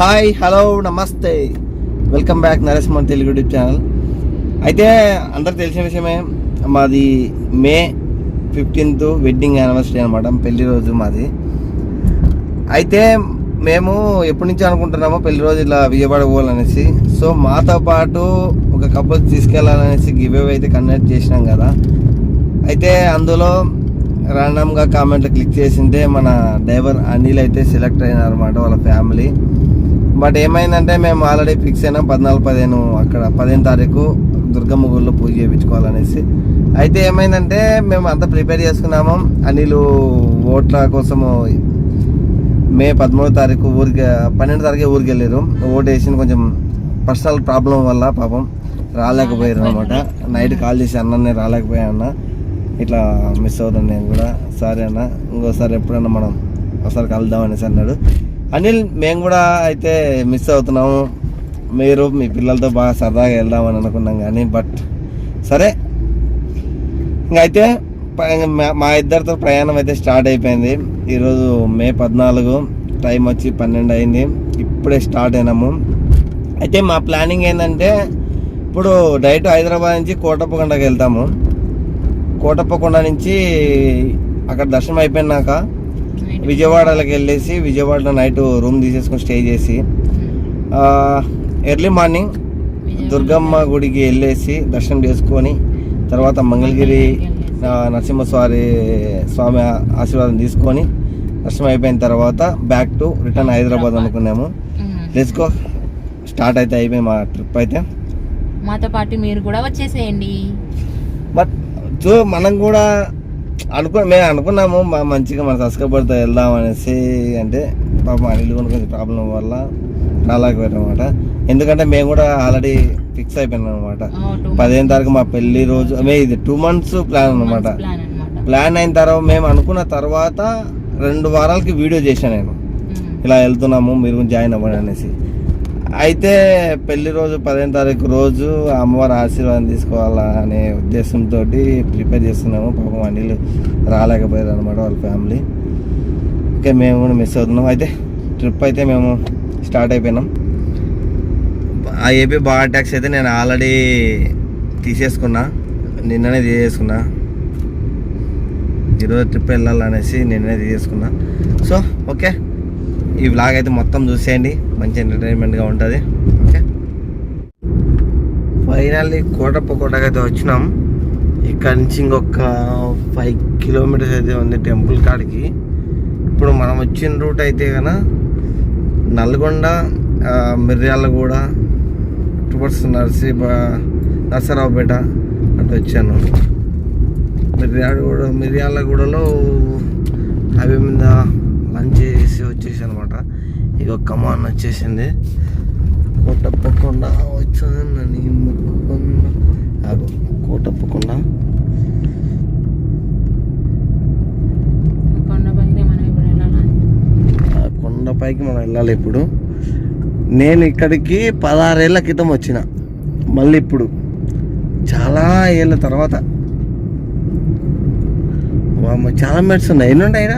Hi hello నమస్తే. Welcome back Naresh మన Telugu YouTube channel. అయితే అందరు తెలిసిన విషయమే మాది మే ఫిఫ్టీన్త్ వెడ్డింగ్ యానివర్సరీ అనమాట పెళ్ళి రోజు మాది. అయితే మేము ఎప్పటి నుంచి అనుకుంటున్నామో పెళ్ళి రోజు ఇలా విజయవాడ పోవాలనేసి. సో మాతో పాటు ఒక కపుల్ తీసుకెళ్ళాలనేసి గివ్ అవే అయితే కన్వెక్ట్ చేసినాం కదా. అయితే అందులో ర్యాండమ్గా కామెంట్లు క్లిక్ చేసింటే మన డ్రైవర్ అనిల్ అయితే సెలెక్ట్ అయినారన్నమాట వాళ్ళ ఫ్యామిలీ బట్ ఏమైందంటే మేము ఆల్రెడీ ఫిక్స్ అయినాం పద్నాలుగు పదిహేను అక్కడ పదిహేను తారీఖు దుర్గమ్మ గుడిలో పూజ చేయించుకోవాలనేసి. అయితే ఏమైందంటే మేము అంతా ప్రిపేర్ చేసుకున్నాము. అనిలు ఓట్ల కోసము మే పదమూడో తారీఖు ఊరికి పన్నెండు తారీఖు ఊరికి వెళ్ళారు ఓటు వేసిన కొంచెం పర్సనల్ ప్రాబ్లం వల్ల పాపం రాలేకపోయారు అనమాట నైట్ కాల్ చేసి అన్న నేను రాలేకపోయా అన్న. ఇట్లా మిస్ అవుతాను నేను కూడా. సరే అన్న. ఇంకోసారి ఎప్పుడన్నా మనం ఒకసారి కలుద్దాం అనేసి అన్నాడు. అనిల్ మేము కూడా అయితే మిస్ అవుతున్నాము. మీరు మీ పిల్లలతో బాగా సరదాగా వెళ్దామని అనుకున్నాం కానీ బట్ సరే. ఇంకైతే అయితే మా- మా ఇద్దరితో ప్రయాణం అయితే స్టార్ట్ అయిపోయింది. ఈరోజు మే పద్నాలుగు టైం వచ్చి పన్నెండు అయింది. ఇప్పుడే స్టార్ట్ అయినాము. అయితే మా ప్లానింగ్ ఏంటంటే ఇప్పుడు డైరెక్ట్ హైదరాబాద్ నుంచి కోటప్పకొండకి వెళ్తాము. కోటప్పకొండ నుంచి అక్కడ దర్శనం అయిపోయినాక విజయవాడలోకి వెళ్ళేసి విజయవాడలో నైట్ రూమ్ తీసేసుకొని స్టే చేసి ఎర్లీ మార్నింగ్ దుర్గమ్మ గుడికి వెళ్ళేసి దర్శనం చేసుకొని తర్వాత మంగళగిరి ఆ, నరసింహస్వామి స్వామి ఆశీర్వాదం తీసుకొని దర్శనం అయిపోయిన తర్వాత బ్యాక్ టు రిటర్న్ హైదరాబాద్ అనుకున్నాము. గో స్టార్ట్ అయితే అయిపోయి మా ట్రిప్ అయితే. మాతో పాటు మీరు కూడా వచ్చేసేయండి. బట్ మనం కూడా అనుకో మేము అనుకున్నాము మా మంచిగా మన సబ్స్క్రైబర్తో వెళ్దాం అనేసి అంటే పాపం అనిల్ కూడా కొంచెం ప్రాబ్లం వల్ల రాలేకపోయారు అనమాట ఎందుకంటే మేము కూడా ఆల్రెడీ ఫిక్స్ అయిపోయినాం అనమాట పదిహేను తారీఖు మా పెళ్ళి రోజు మే ఇది టూ మంత్స్ ప్లాన్ అనమాట ప్లాన్ అయిన తర్వాత మేము అనుకున్న తర్వాత రెండు వారాలకి వీడియో చేశాను నేను. ఇలా వెళ్తున్నాము మీరు జాయిన్ అవ్వండి అనేసి. అయితే పెళ్ళి రోజు పదిహేను తారీఖు రోజు అమ్మవారి ఆశీర్వాదం తీసుకోవాలా అనే ఉద్దేశంతో ప్రిపేర్ చేస్తున్నాము. పాపం అనిల్ రాలేకపోయారు అనమాట వాళ్ళ ఫ్యామిలీ. ఓకే మేము కూడా మిస్ అవుతున్నాం. అయితే ట్రిప్ అయితే మేము స్టార్ట్ అయిపోయినాం. ఆ ఏపీ బాగా ట్యాక్స్ అయితే నేను ఆల్రెడీ తీసేసుకున్నా. నిన్ననే తీసేసుకున్నా. ఈరోజు ట్రిప్ వెళ్ళాలనేసి నిన్ననే తీసేసుకున్నా. So okay. ఈ వ్లాగ్ అయితే మొత్తం చూసేయండి. మంచి ఎంటర్టైన్మెంట్గా ఉంటుంది. ఓకే? ఫైనల్లీ కోటప్ప కోటకి అయితే వచ్చినాం. ఇక్కడ నుంచి ఇంకొక ఫైవ్ కిలోమీటర్స్ అయితే ఉంది టెంపుల్ కాడికి. ఇప్పుడు మనం వచ్చిన రూట్ అయితే కన నల్గొండ మిర్యాలగూడ టువర్డ్స్ నర్సీ నర్సరావుపేట అటు వచ్చాను. మిర్యాలగూడ మిర్యాలగూడలో అవి మీద లంచ్ చేసి వచ్చేసి అనమాట ఇక కమాన్ వచ్చేసింది. కోటప్పకొండ వచ్చిందని ముక్కుకొండ. ఆగు, కోటప్పకొండ. కొండపైకి మనం వెళ్ళాలా? ఆ కొండపైకి మనం వెళ్ళాలి ఇప్పుడు. నేను ఇక్కడికి పదహారేళ్ళ క్రితం వచ్చిన. మళ్ళీ ఇప్పుడు. చాలా ఏళ్ళ తర్వాత. చాలా మెట్స్ ఉన్నాయి. ఎన్ని ఉంటాయినా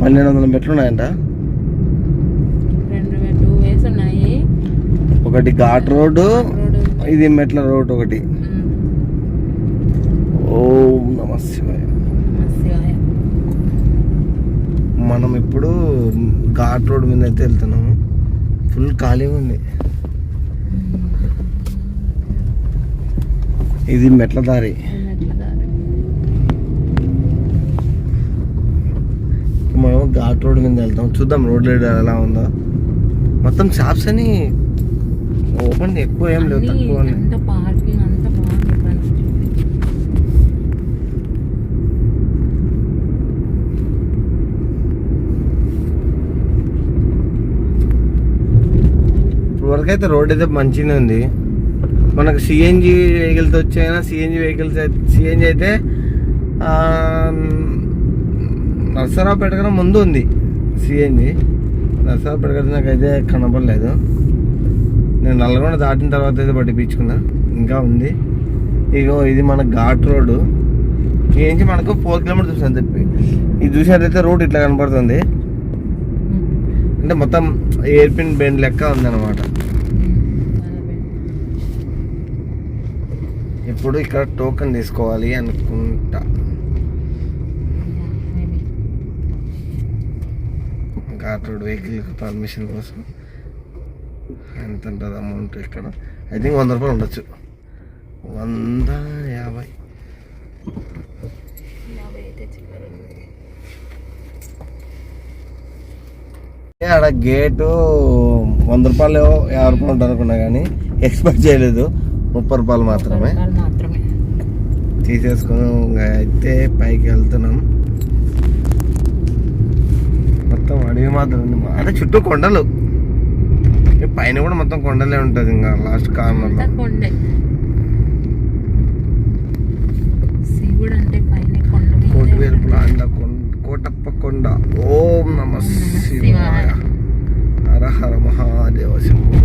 పన్నెండు వందలు మెట్లు ఉన్నాయంట ఒకటి ఘాట్ రోడ్డు రోడ్డు. ఇది మెట్ల రోడ్ ఒకటి. ఓం నమ శివాయ. మనం ఇప్పుడు ఘాట్ రోడ్ మీద అయితే వెళ్తున్నాము. ఫుల్ ఖాళీ ఉంది. ఇది మెట్ల దారి. మనం ఘాట్ రోడ్ మీద వెళ్తాం చూద్దాం రోడ్ ఎలా ఉందో. మొత్తం షాప్స్ అని ఓపెన్ ఎక్కువ ఏం లేవు తక్కువ వరకు అయితే రోడ్ అయితే మంచిగానే ఉంది. మనకు సిఎన్జి వెహికల్స్ వచ్చాయినా? సిఎన్జి వెహికల్స్ సిఎన్జి అయితే నర్సరావుపేట కన్నా ముందు ఉంది సిఎన్జి నర్సరావుపేట కదా నాకు అయితే కనపడలేదు నేను నల్గొండ దాటిన తర్వాత అయితే పట్టిపించుకున్నా ఇంకా ఉంది. ఇగో ఇది మన ఘాట్ రోడ్డు. నుంచి మనకు ఫోర్ కిలోమీటర్స్ వస్తుంది చెప్పి. ఇది చూసినట్లయితే రోడ్ ఇట్లా కనపడుతుంది అంటే మొత్తం ఎయిర్పిన్ బెండ్ లెక్క ఉందన్నమాట. ఇప్పుడు ఇక్కడ టోకెన్ తీసుకోవాలి అనుకుంటా. ఘాట్ రోడ్ వెహికల్ పర్మిషన్ కోసం ఎంత ఉంటుంది అమౌంట్ ఇక్కడ ఐ థింక్ వంద రూపాయలు ఉండొచ్చు. వంద యాభై. ఆడ గేటు వంద రూపాయలు యాభై రూపాయలు ఉంటుంది అనుకున్నా కానీ ఎక్స్పెక్ట్ చేయలేదు. ముప్పై రూపాయలు మాత్రమే. తీసేసుకుని అయితే పైకి వెళ్తున్నాం. మొత్తం అడవి మాత్రం ఉంది. అంటే చుట్టూ కొండలు. పైన కూడా మొత్తం కొండలే ఉంటుంది ఇంకా లాస్ట్ కార్నర్లో అంతా కొండే. శివుడు అంటే పైన కొండ మీద. కోటి వేలుపుల అండ కోటప్ప కొండ. ఓం నమ శివాయ. హర హర మహాదేవ శంభో.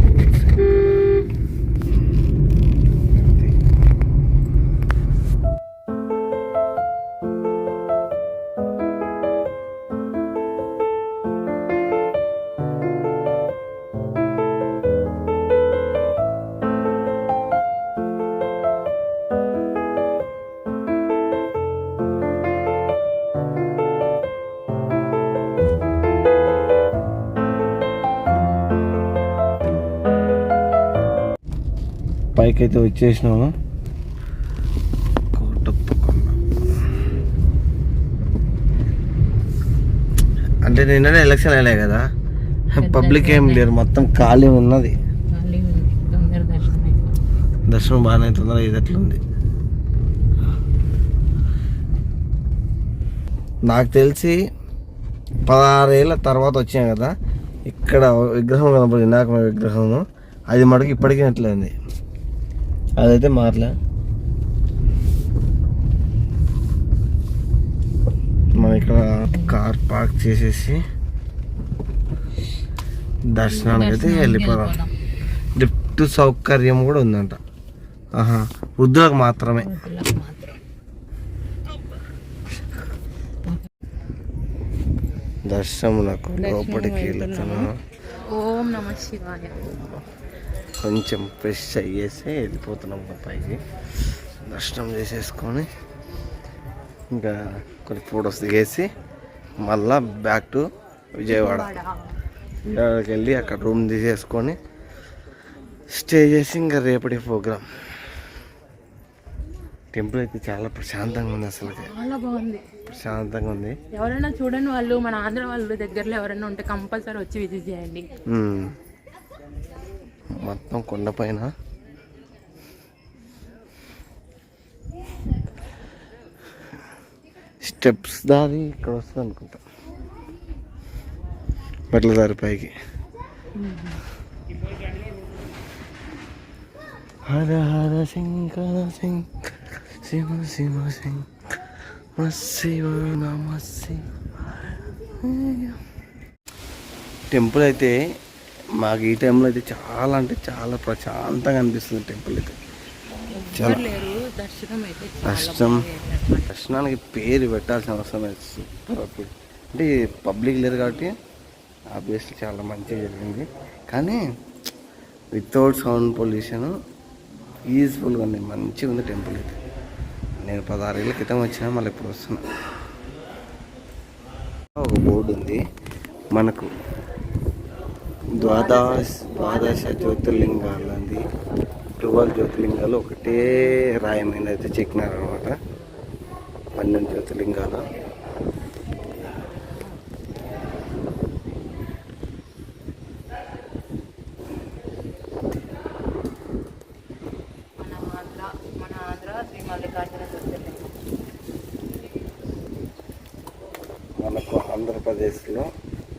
శంకర. పైకైతే వచ్చేసినాము. అంటే నిన్ననే ఎలక్షన్ అయినాయి కదా. పబ్లిక్ ఏం లేరు మొత్తం ఖాళీ ఉన్నది. దర్శనం బాగానే తొందర ఇది ఎట్లుంది నాకు తెలిసి పదహారేళ్ళ తర్వాత వచ్చాం కదా. ఇక్కడ విగ్రహం కనపడింది నాకు విగ్రహము. అది మటుకు ఇప్పటికీ అట్లయింది అదైతే మారలే. మనం ఇక్కడ కార్ పార్క్ చేసేసి దర్శనానికి అయితే వెళ్ళిపోదాం. లిఫ్ట్ సౌకర్యం కూడా ఉందంట. ఆహా వృద్ధులకు మాత్రమే. దర్శనములకు లోపలికి వెళ్తున్నాం. ఓం నమ శివాయ. కొంచెం ఫ్రెష్ అయ్యేసి వెళ్ళిపోతున్నాం పైకి. దర్శనం చేసేసుకొని ఇంకా కొన్ని ఫొటోస్ దిగేసి మళ్ళా బ్యాక్ టు విజయవాడ. విజయవాడకి వెళ్ళి అక్కడ రూమ్ తీసేసుకొని స్టే చేసి ఇంకా రేపటి ప్రోగ్రామ్ టెంపుల్ అయితే చాలా ప్రశాంతంగా ఉంది అసలు. చాలా బాగుంది. ప్రశాంతంగా ఉంది. ఎవరైనా చూడండి వాళ్ళు మన ఆంధ్ర వాళ్ళు దగ్గరలో ఎవరైనా ఉంటే కంపల్సరీ వచ్చి విజిట్ చేయండి. మొత్తం కొండపైన. స్టెప్స్ దారి ఇక్కడ వస్తుంది అనుకుంటా. మెట్ల దారి పైకి. హర హర శంకర శంకర శివ శివ శంకర శివ నమ శివ టెంపుల్ అయితే మాకు ఈ టైంలో అయితే చాలా అంటే చాలా ప్రశాంతంగా అనిపిస్తుంది టెంపుల్ అయితే. చాలా. దర్శనం. దర్శనానికి పేరు పెట్టాల్సిన అవసరం సూపర్ అప్పుడు. అంటే పబ్లిక్ లేరు కాబట్టి ఆబ్వియస్లీ చాలా మంచిగా జరిగింది. కానీ వితౌట్ సౌండ్ పొల్యూషన్ పీస్ఫుల్గా ఉంది. మంచిగా ఉంది టెంపుల్ అయితే. నేను పదహారేళ్ళ క్రితం వచ్చినా మళ్ళీ ఇప్పుడు వస్తున్నా. ఒక బోర్డు ఉంది. మనకు ద్వాదశ ద్వాదశ జ్యోతిర్లింగాలంది ట్వెల్వ్ జ్యోతిర్లింగాలు ఒకటే రాయి మీద అయితే చెక్కినారనమాట పన్నెండు జ్యోతిర్లింగాలు. మనకు ఆంధ్రప్రదేశ్లో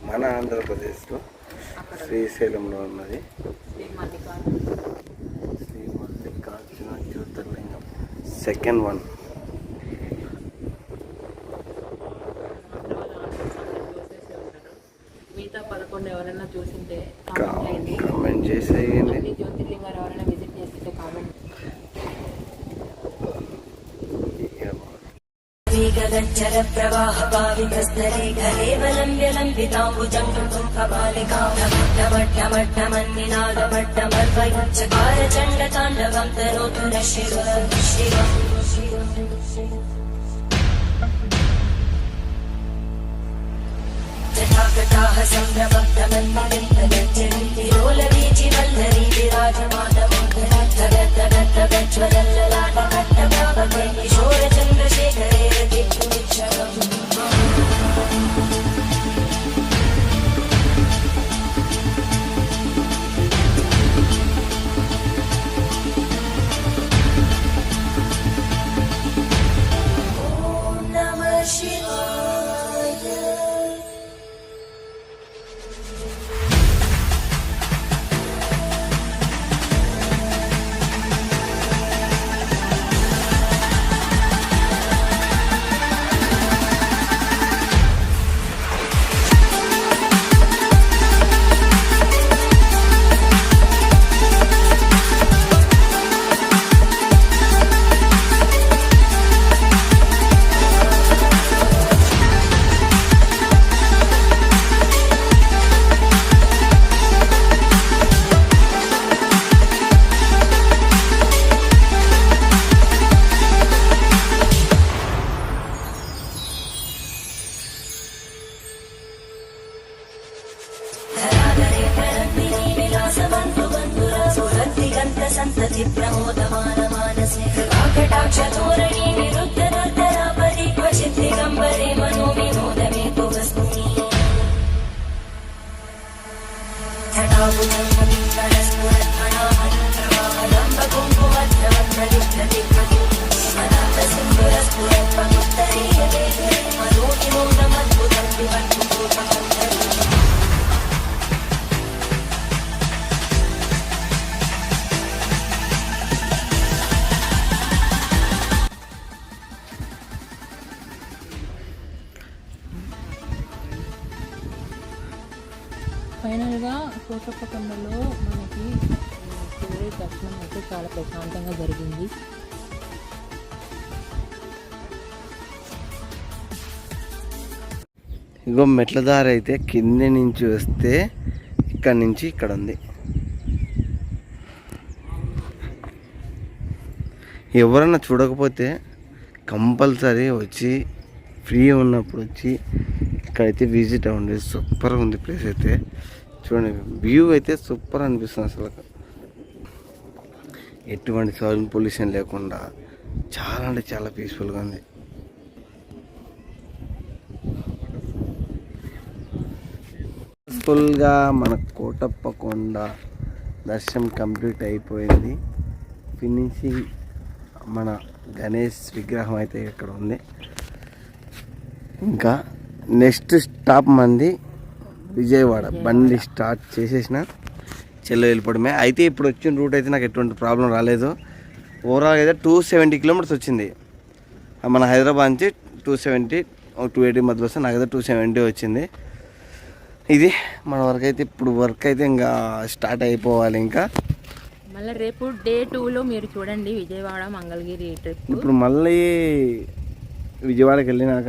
మన ఆంధ్రప్రదేశ్లో శ్రీశైలంలో ఉన్నది. శ్రీ మల్లికార్జున జ్యోతిర్లింగం సెకండ్ వన్. మిగతా పదకొండు ఎవరైనా చూసింటే కామెంట్ చేసేయండి. चकार चण्ड ताण्डवम् तनोतु न शिव शिव जटाकटाः सम्भ्रमब्धमन्मलिन्दगच्छन्ति लोलवीचि वल्लरी మనకి చివరి దర్శనం అయితే చాలా ప్రశాంతంగా జరిగింది. ఇగో మెట్ల దారి అయితే కింద నుంచి వస్తే ఇక్కడ నుంచి ఇక్కడ ఉంది. ఎవరన్నా చూడకపోతే కంపల్సరీ వచ్చి ఫ్రీ ఉన్నప్పుడు వచ్చి ఇక్కడైతే విజిట్ అవ్వండి. సూపర్గా ఉంది ప్లేస్ అయితే. చూడండి వ్యూ అయితే సూపర్ అనిపిస్తుంది అసలు. ఎటువంటి సౌండ్ పొల్యూషన్ లేకుండా చాలా అంటే చాలా పీస్ఫుల్గా ఉంది. పీస్ఫుల్గా మన కోటప్ప కొండ దర్శనం కంప్లీట్ అయిపోయింది. ఫినిషింగ్ మన గణేష్ విగ్రహం అయితే ఇక్కడ ఉంది. ఇంకా నెక్స్ట్ స్టాప్ మంది విజయవాడ. బండి స్టార్ట్ చేసేసిన. చెల్లో వెళ్ళిపోవడమే. అయితే ఇప్పుడు వచ్చిన రూట్ అయితే నాకు ఎటువంటి ప్రాబ్లం రాలేదు. ఓవరాల్ అయితే టూ సెవెంటీ కిలోమీటర్స్ వచ్చింది. మన హైదరాబాద్ నుంచి టూ సెవెంటీ టూ ఎయిటీ మధ్యలో వస్తే నాకైతే టూ సెవెంటీ వచ్చింది. ఇది మన వర్క్ అయితే ఇప్పుడు వర్క్ అయితే ఇంకా స్టార్ట్ అయిపోవాలి ఇంకా. మళ్ళీ రేపు డే టూలో మీరు చూడండి విజయవాడ మంగళగిరి ట్రిప్ ఇప్పుడు మళ్ళీ విజయవాడకి వెళ్ళినాక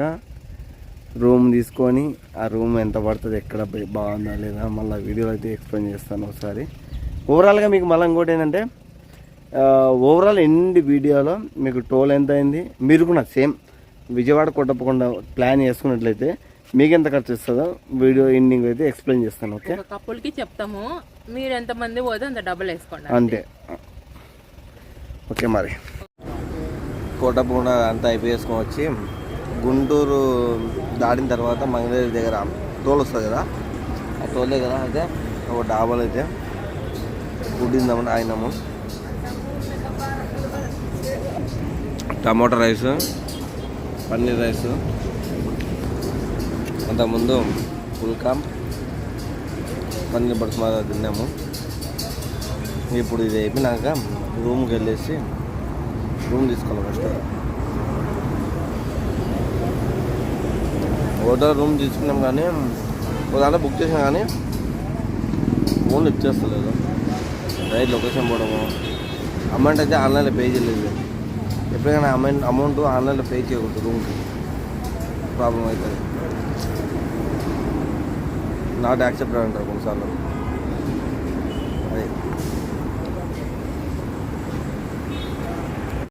రూమ్ తీసుకొని ఆ రూమ్ ఎంత పడుతుంది ఎక్కడ బాగుందా లేదా మళ్ళీ వీడియోలో అయితే ఎక్స్ప్లెయిన్ చేస్తాను ఒకసారి. ఓవరాల్గా మీకు మళ్ళీ ఇంకోటి ఏంటంటే ఓవరాల్ ఎండ్ వీడియోలో మీకు టోల్ ఎంత అయింది మీరు కూడా సేమ్ విజయవాడ కొట్టకుండా ప్లాన్ చేసుకున్నట్లయితే మీకు ఎంత ఖర్చు వస్తుందో వీడియో ఎండింగ్ అయితే ఎక్స్ప్లెయిన్ చేస్తాను ఓకే? కప్పులకి చెప్తాము మీరు ఎంతమంది పోతే అంత డబ్బులు వేసుకోండి అంతే. ఓకే మరి. కోటపూడ అంతా అయిపోయేసుకొని వచ్చి గుంటూరు దాటిన తర్వాత మంగళగిరి దగ్గర టోల్ వస్తుంది కదా? ఆ టోల్ దగ్గర అయితే ఒక డాబాలు అయితే గుడ్డిందామని ఆయనము టమాటా రైస్ పన్నీర్ రైస్ అంతకుముందు పుల్కా పన్నీర్ బటర్ మసాలా తిన్నాము. ఇప్పుడు ఇది అయిపోయినాక రూమ్కి వెళ్ళేసి రూమ్ తీసుకోవాలి ఫస్ట్. హోటల్ రూమ్ తీసుకున్నాం కానీ ఒక దాంట్లో బుక్ చేసాం కానీ ఫోన్ ఇచ్చేస్తలేదు రైట్ లొకేషన్ పోవడము. అమౌంట్ అయితే ఆన్లైన్లో పే చేయలేదు. ఎప్పుడైనా అమౌంట్ అమౌంట్ ఆన్లైన్లో పే చేయకూడదు రూమ్కి. ప్రాబ్లం అవుతుంది. నాట్ యాక్సెప్ట్ అంటారు కొన్నిసార్లు.